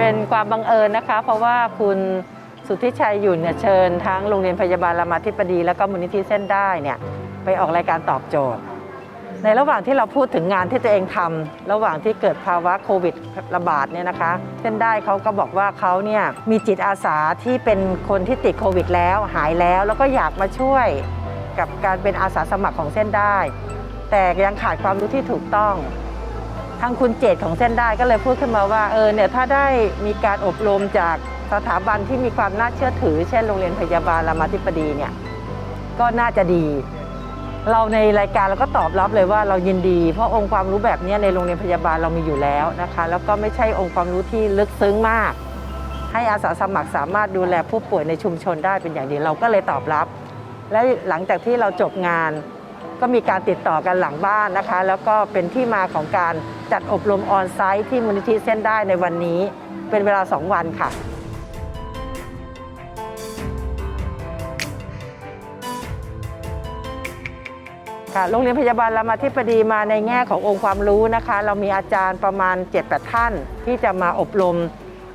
ป็นความบังเอิญนะคะ เพราะว่าคุณสุทธิชัยหยุ่นเนี่ยเชิญทั้งโรงเรียนพยาบาลรามาธิบดี แล้วก็มูลนิธิเส้นได้เนี่ยไปออกรายการตอบโจทย์ ในระหว่างที่เราพูดถึงงานที่ตัวเองทำระหว่างที่เกิดภาวะโควิดระบาดเนี่ยนะคะ เส้นได้เขาก็บอกว่าเขาเนี่ยมีจิตอาสาที่เป็นคนที่ติดโควิดแล้วหายแล้วแล้วก็อยากมาช่วยกับการเป็นอาสาสมัครของเส้นได้ แต่ยังขาดความรู้ที่ถูกต้อง ทางคุณเจตของเส้นได้ก็เลยพูดขึ้นมาว่าเออเนี่ยถ้าได้มีการอบรมจากสถาบันที่มีความน่าเชื่อถือ เช่นโรงเรียนพยาบาลรามาธิบดีเนี่ยก็น่าจะดี เราในรายการเราก็ตอบรับเลยว่าเรายินดี เพราะองค์ความรู้แบบนี้ในโรงเรียนพยาบาลเรามีอยู่แล้วนะคะ แล้วก็ไม่ใช่องค์ความรู้ที่ลึกซึ้งมาก ให้อาสาสมัครสามารถดูแลผู้ป่วยในชุมชนได้เป็นอย่างดีเราก็เลยตอบรับ และหลังจากที่เราจบงาน ก็มีการติดต่อกันหลังบ้านนะคะ แล้วก็เป็นที่มาของการจัดอบรมออนไซต์ที่มูลนิธิเส้นได้ในวันนี้ เป็นเวลา 2 วันค่ะค่ะโรงเรียนพยาบาลรามาธิบดีมาในแง่ขององค์ความรู้นะคะ เรามีอาจารย์ประมาณ 7-8 ท่าน ที่จะมาอบรม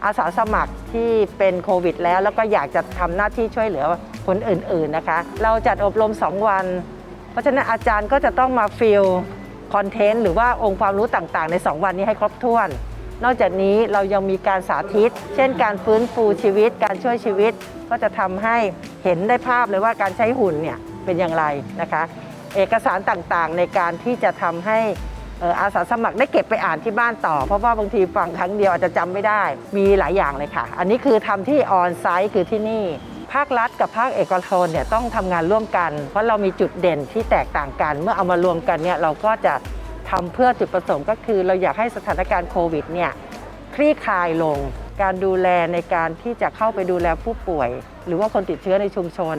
อาสาสมัครที่เป็นโควิดแล้ว แล้วก็อยากจะทำหน้าที่ช่วยเหลือคนอื่นๆนะคะ เราจัดอบรม 2 วัน เพราะฉะนั้นอาจารย์ก็จะต้องมาฟิลคอนเทนต์หรือว่าองค์ความรู้ต่างๆ ใน 2 วันนี้ให้ครบถ้วน นอกจากนี้เรายังมีการสาธิต เช่นการฟื้นฟูชีวิต การช่วยชีวิต ก็จะทำให้เห็นได้ภาพเลยว่าการใช้หุ่นเนี่ยเป็นอย่างไรนะคะ เอกสารต่างๆในการที่จะทำให้เอ่ออาสาสมัครได้เก็บไปอ่านที่บ้านต่อ เพราะว่าบางทีฟังครั้งเดียวอาจจะจำไม่ได้ มีหลายอย่างเลยค่ะ อันนี้คือทำที่ออนไซต์คือที่นี่ ภาครัฐกับภาคเอกชนเนี่ยต้องทำงานร่วมกัน เพราะเรามีจุดเด่นที่แตกต่างกัน เมื่อเอามารวมกันเนี่ยเราก็จะทำเพื่อจุดประสงค์ก็คือ เราอยากให้สถานการณ์โควิดเนี่ยคลี่คลายลง การดูแลในการที่จะเข้าไปดูแลผู้ป่วย หรือว่าคนติดเชื้อในชุมชน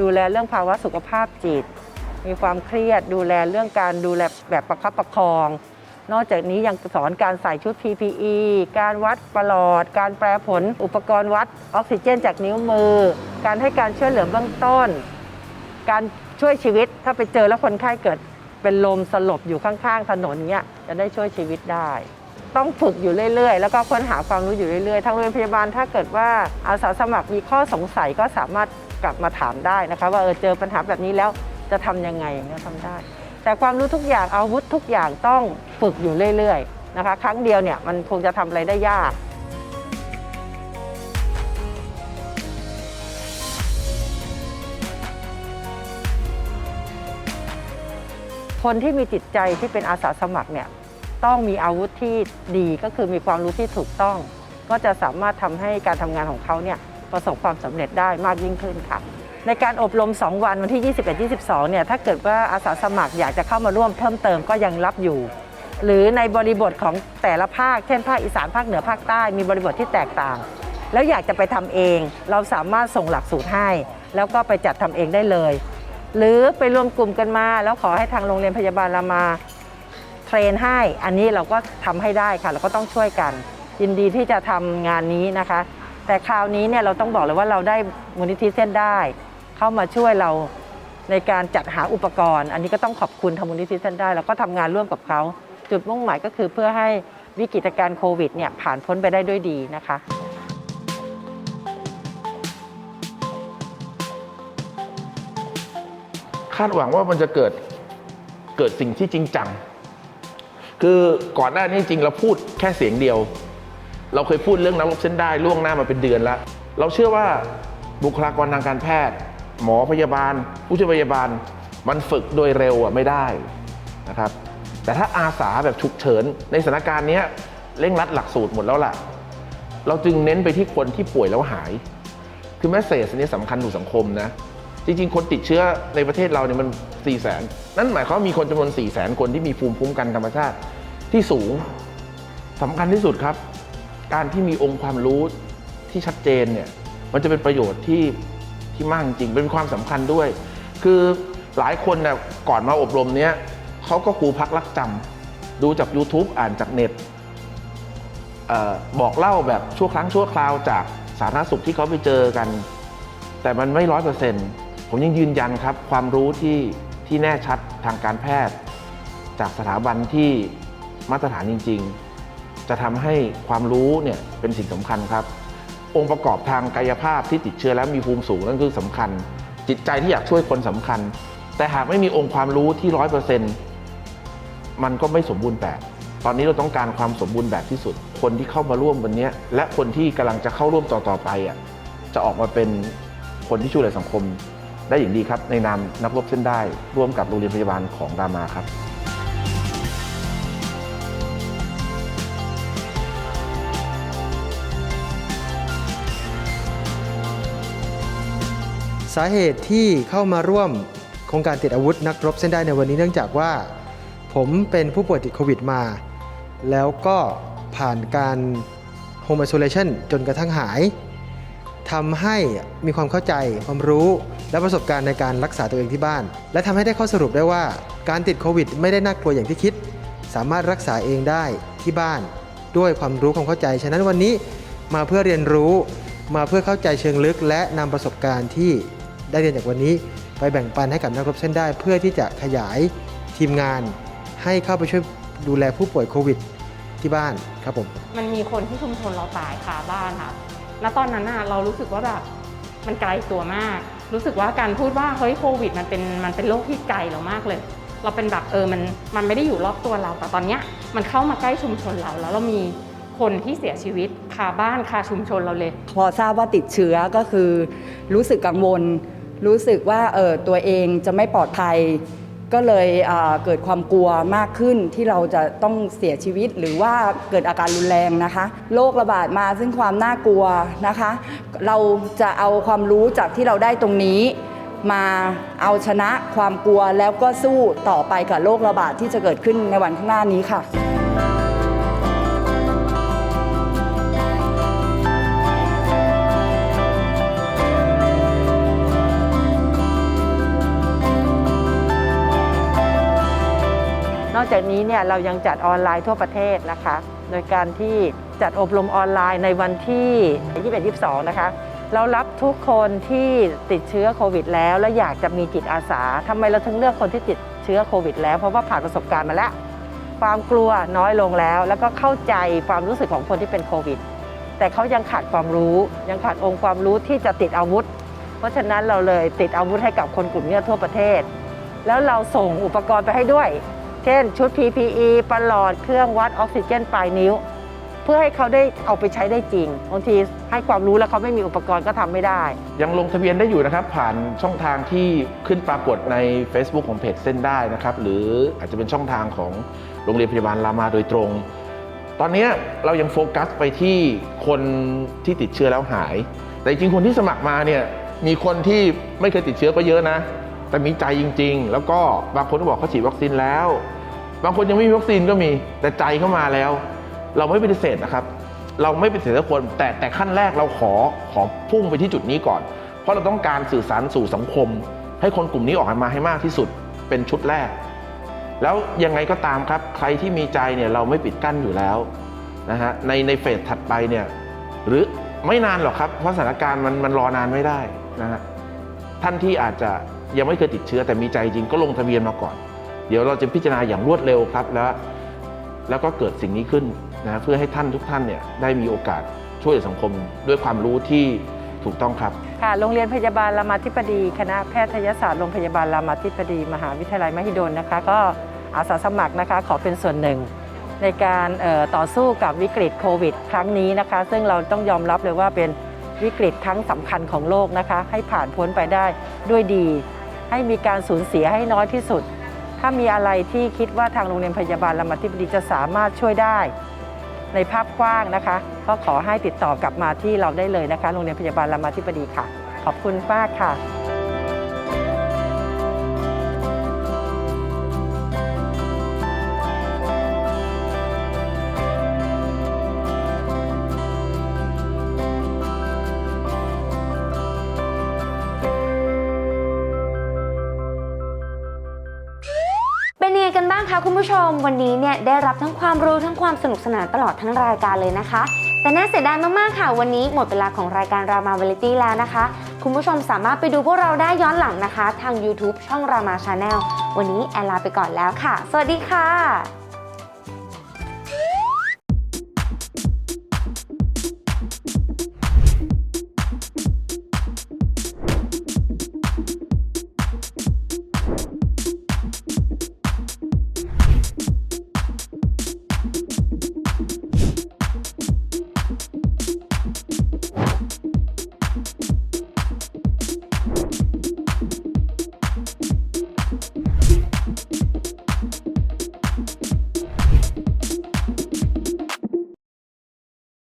ดูแลเรื่องภาวะสุขภาพจิต มีความเครียดดูแลเรื่องการดูแลแบบประคับประคอง นอกจากนี้ยังสอนการใส่ชุด PPE การวัดประหลอด การแปลผลอุปกรณ์วัดออกซิเจนจากนิ้วมือ การให้การช่วยเหลือเบื้องต้น การช่วยชีวิตถ้าไปเจอแล้วคนไข้เกิดเป็นลมสลบอยู่ข้างๆถนนเนี้ยจะได้ช่วยชีวิตได้ ต้องฝึกอยู่เรื่อยๆ แล้วก็ค้นหาความรู้อยู่เรื่อยๆ ทางโรงพยาบาลถ้าเกิดว่าอาสาสมัครมีข้อสงสัยก็สามารถกลับมาถามได้นะคะ ว่าเออเจอปัญหาแบบนี้แล้วจะทำยังไงเนี่ยทำได้ แต่ความรู้ทุกอย่างอาวุธทุกอย่างต้องฝึกอยู่เรื่อยๆนะคะ ครั้งเดียวเนี่ยมันคงจะทำอะไรได้ยากคนที่มีจิตใจที่เป็นอาสาสมัครเนี่ยต้องมีอาวุธที่ดีก็คือมีความรู้ที่ถูกต้อง ก็จะสามารถทำให้การทำงานของเขาเนี่ยประสบความสำเร็จได้มากยิ่งขึ้นค่ะ ในการอบรม 2 วันวันที่ 21-22 เนี่ย ถ้าเกิดว่าอาสาสมัครอยากจะเข้ามาร่วมเพิ่มเติมก็ยังรับอยู่ หรือในบริบทของแต่ละภาค เช่นภาคอีสานภาคเหนือภาคใต้มีบริบทที่แตกต่าง แล้วอยากจะไปทำเอง เราสามารถส่งหลักสูตรให้ แล้วก็ไปจัดทำเองได้เลย หรือไปรวมกลุ่มกันมา แล้วขอให้ทางโรงเรียนพยาบาลรามาเทรนให้ อันนี้เราก็ทำให้ได้ค่ะ เราก็ต้องช่วยกัน ยินดีที่จะทำงานนี้นะคะ แต่คราวนี้เนี่ยเราต้องบอกเลยว่าเราได้มูลนิธิเส้นได้ เข้ามาช่วยเราในการจัดหาอุปกรณ์ อันนี้ก็ต้องขอบคุณทางมูลนิธิเส้นได้ แล้วก็ทำงานร่วมกับเขา จุดมุ่งหมายก็คือเพื่อให้วิกฤตการณ์โควิดเนี่ยผ่านพ้นไปได้ด้วยดีนะคะคาดหวังว่ามันจะเกิดเกิดสิ่งที่จริงจัง คือก่อนหน้านี้จริงเราพูดแค่เสียงเดียว เราเคยพูดเรื่องนักรบเส้นได้ล่วงหน้ามาเป็นเดือนแล้ว เราเชื่อว่าบุคลากรทางการแพทย์ หมอพยาบาล ผู้ช่วยพยาบาลมันฝึกโดยเร็วอะไม่ได้นะครับ แต่ถ้าอาสาแบบฉุกเฉินในสถานการณ์นี้เร่งรัดหลักสูตรหมดแล้วล่ะ เราจึงเน้นไปที่คนที่ป่วยแล้วหาย คือแมสเซจนี้สำคัญต่อสังคมนะ จริงๆ คนติดเชื้อในประเทศเราเนี่ยมัน 4 0 0แสนนั่นหมายความว่ามีคนจำนวน 4 0 0แสนคนที่มีภูมิคุ้มกันธรรมชาติที่สูงสำคัญที่สุดครับ การที่มีองค์ความรู้ที่ชัดเจนเนี่ยมันจะเป็นประโยชน์ที่ ที่มากจริงเป็นความสำคัญด้วย คือหลายคนเนี่ยก่อนมาอบรมเนี้ยเขาก็ครูพักรักจำดูจาก YouTube อ่านจากเน็ตออบอกเล่าแบบชั่วครั้งชั่วคราวจากสาธารณสุขที่เขาไปเจอกัน แต่มันไม่ร้อยเปอร์เซ็นต์ผมยังยืนยันครับ ความรู้ที่ที่แน่ชัดทางการแพทย์ จากสถาบันที่มาตรฐานจริง ๆ จะทำให้ความรู้เนี่ยเป็นสิ่งสำคัญครับ องค์ประกอบทางกายภาพที่ติดเชื้อแล้วมีภูมิสูงนั่นคือสำคัญ จิตใจที่อยากช่วยคนสำคัญ แต่หากไม่มีองค์ความรู้ที่ร้อยเปอร์เซ็นต์มันก็ไม่สมบูรณ์แบบ ตอนนี้เราต้องการความสมบูรณ์แบบที่สุด คนที่เข้ามาร่วมวันนี้และคนที่กำลังจะเข้าร่วมต่อๆไปอะจะออกมาเป็นคนที่ช่วยเหลือสังคม ได้อย่างดีครับในนามนักรบเส้นได้ร่วมกับโรงเรียนพยาบาลของรามาครับ สาเหตุที่เข้ามาร่วมโครงการติดอาวุธนักรบเส้นได้ในวันนี้เนื่องจากว่า ผมเป็นผู้ป่วยติดโควิดมา แล้วก็ผ่านการ Home Isolation จนกระทั่งหายทำให้มีความเข้าใจความรู้และประสบการณ์ในการรักษาตัวเองที่บ้าน และทำให้ได้ข้อสรุปได้ว่า การติดโควิดไม่ได้น่ากลัวอย่างที่คิด สามารถรักษาเองได้ที่บ้าน ด้วยความรู้ความเข้าใจ ฉะนั้นวันนี้มาเพื่อเรียนรู้มาเพื่อเข้าใจเชิงลึกและนำประสบการณ์ที่ ได้เรียนจากวันนี้ ไปแบ่งปันให้กับนักรบเส้นได้ เพื่อที่จะขยายทีมงาน ให้เข้าไปช่วยดูแลผู้ป่วยโควิดที่บ้านครับผมมันมีคนที่ชุมชนเราตายคาบ้านค่ะ แล้วตอนนั้นน่ะเรารู้สึกว่าแบบมันไกลตัวมาก รู้สึกว่าการพูดว่าเฮ้ยโควิด มันเป็นมันเป็นโรคที่ไกลเรามากเลย เราเป็นแบบเออมันมันไม่ได้อยู่รอบตัวเรา แต่ตอนเนี้ยมันเข้ามาใกล้ชุมชนเรา แล้วเรามีคนที่เสียชีวิตคาบ้านคาชุมชนเราเลย พอทราบว่าติดเชื้อก็คือรู้สึกกังวล รู้สึกว่าเออตัวเองจะไม่ปลอดภัย ก็เลยเอ่อเกิดความกลัวมากขึ้นที่เราจะต้องเสียชีวิตหรือว่าเกิดอาการรุนแรงนะคะโรคระบาดมาซึ่งความน่ากลัวนะคะ เราจะเอาความรู้จากที่เราได้ตรงนี้ มาเอาชนะความกลัวแล้วก็สู้ต่อไปกับโรคระบาดที่จะเกิดขึ้นในวันข้างหน้านี้ค่ะ จากนี้เนี่ยเรายังจัดออนไลน์ทั่วประเทศนะคะ โดยการที่จัดอบรมออนไลน์ในวันที่ 21-22 นะคะ เรารับทุกคนที่ติดเชื้อโควิด แล้ว และอยากจะมีจิตอาสาทำไมเราถึงเลือกคนที่ติดเชื้อโควิด แล้วเพราะว่าผ่านประสบการณ์มาแล้ว ความกลัวน้อยลงแล้ว แล้วก็เข้าใจความรู้สึกของคนที่เป็นโควิด แต่เขายังขาดความรู้ยังขาดองค์ความรู้ที่จะติดอาวุธ เพราะฉะนั้นเราเลยติดอาวุธให้กับคนกลุ่มนี้ทั่วประเทศ แล้วเราส่งอุปกรณ์ไปให้ด้วย เช่น ชุด PPE ปลอดเครื่องวัดออกซิเจนปลายนิ้ว เพื่อให้เขาได้เอาไปใช้ได้จริงบางทีให้ความรู้แล้วเขาไม่มีอุปกรณ์ก็ทำไม่ได้ ยังลงทะเบียนได้อยู่นะครับ ผ่านช่องทางที่ขึ้นปรากฏใน Facebook ของเพจเส้นได้นะครับ หรืออาจจะเป็นช่องทางของโรงเรียนพยาบาลรามาโดยตรง ตอนนี้เรายังโฟกัสไปที่คนที่ติดเชื้อแล้วหาย แต่จริงคนที่สมัครมาเนี่ยมีคนที่ไม่เคยติดเชื้อก็เยอะนะแต่มีใจจริง ๆ แล้วก็บางคนก็บอกเขาฉีดวัคซีนแล้ว บางคนยังไม่มีวัคซีนก็มีแต่ใจเข้ามาแล้ว เราไม่ปฏิเสธนะครับ เราไม่ปฏิเสธทุกคน แต่แต่ขั้นแรกเราขอขอพุ่งไปที่จุดนี้ก่อน เพราะเราต้องการสื่อสารสู่สังคม ให้คนกลุ่มนี้ออกมาให้มากที่สุดเป็นชุดแรก แล้วยังไงก็ตามครับ ใครที่มีใจเนี่ยเราไม่ปิดกั้นอยู่แล้วนะฮะในในเฟสถัดไปเนี่ยหรือไม่นานหรอกครับ เพราะสถานการณ์มันมันรอนานไม่ได้นะฮะท่านที่อาจจะยังไม่เคยติดเชื้อแต่มีใจจริงก็ลงทะเบียนมาก่อน เดี๋ยวเราจะพิจารณาอย่างรวดเร็วครับ แล้วแล้วก็เกิดสิ่งนี้ขึ้นนะเพื่อให้ท่านทุกท่านเนี่ยได้มีโอกาสช่วยเหลือสังคมด้วยความรู้ที่ถูกต้องครับค่ะโรงเรียนพยาบาลรามาธิบดี คณะแพทยศาสตร์โรงพยาบาลรามาธิบดี มหาวิทยาลัยมหิดลนะคะ ก็อาสาสมัครนะคะขอเป็นส่วนหนึ่ง ในการต่อสู้กับวิกฤตโควิด ครั้งนี้นะคะ ซึ่งเราต้องยอมรับเลยว่าเป็นวิกฤตครั้งสำคัญของโลกนะคะ ให้ผ่านพ้นไปได้ด้วยดี ให้มีการสูญเสียให้น้อยที่สุด ถ้ามีอะไรที่คิดว่าทางโรงเรียนพยาบาลรามาธิบดีจะสามารถช่วยได้ในภาพกว้างนะคะ ก็ขอให้ติดต่อกลับมาที่เราได้เลยนะคะ โรงเรียนพยาบาลรามาธิบดีค่ะ ขอบคุณมากค่ะ ผู้ชมวันนี้เนี่ยได้รับทั้งความรู้ทั้งความสนุกสนานตลอดทั้งรายการเลยนะคะ แต่น่าเสียดายมากๆค่ะ วันนี้หมดเวลาของรายการรามาเวลิตี้แล้วนะคะ คุณผู้ชมสามารถไปดูพวกเราได้ย้อนหลังนะคะ ทาง YouTube ช่องรามาชาแนลวันนี้แอลลาไปก่อนแล้วค่ะ สวัสดีค่ะ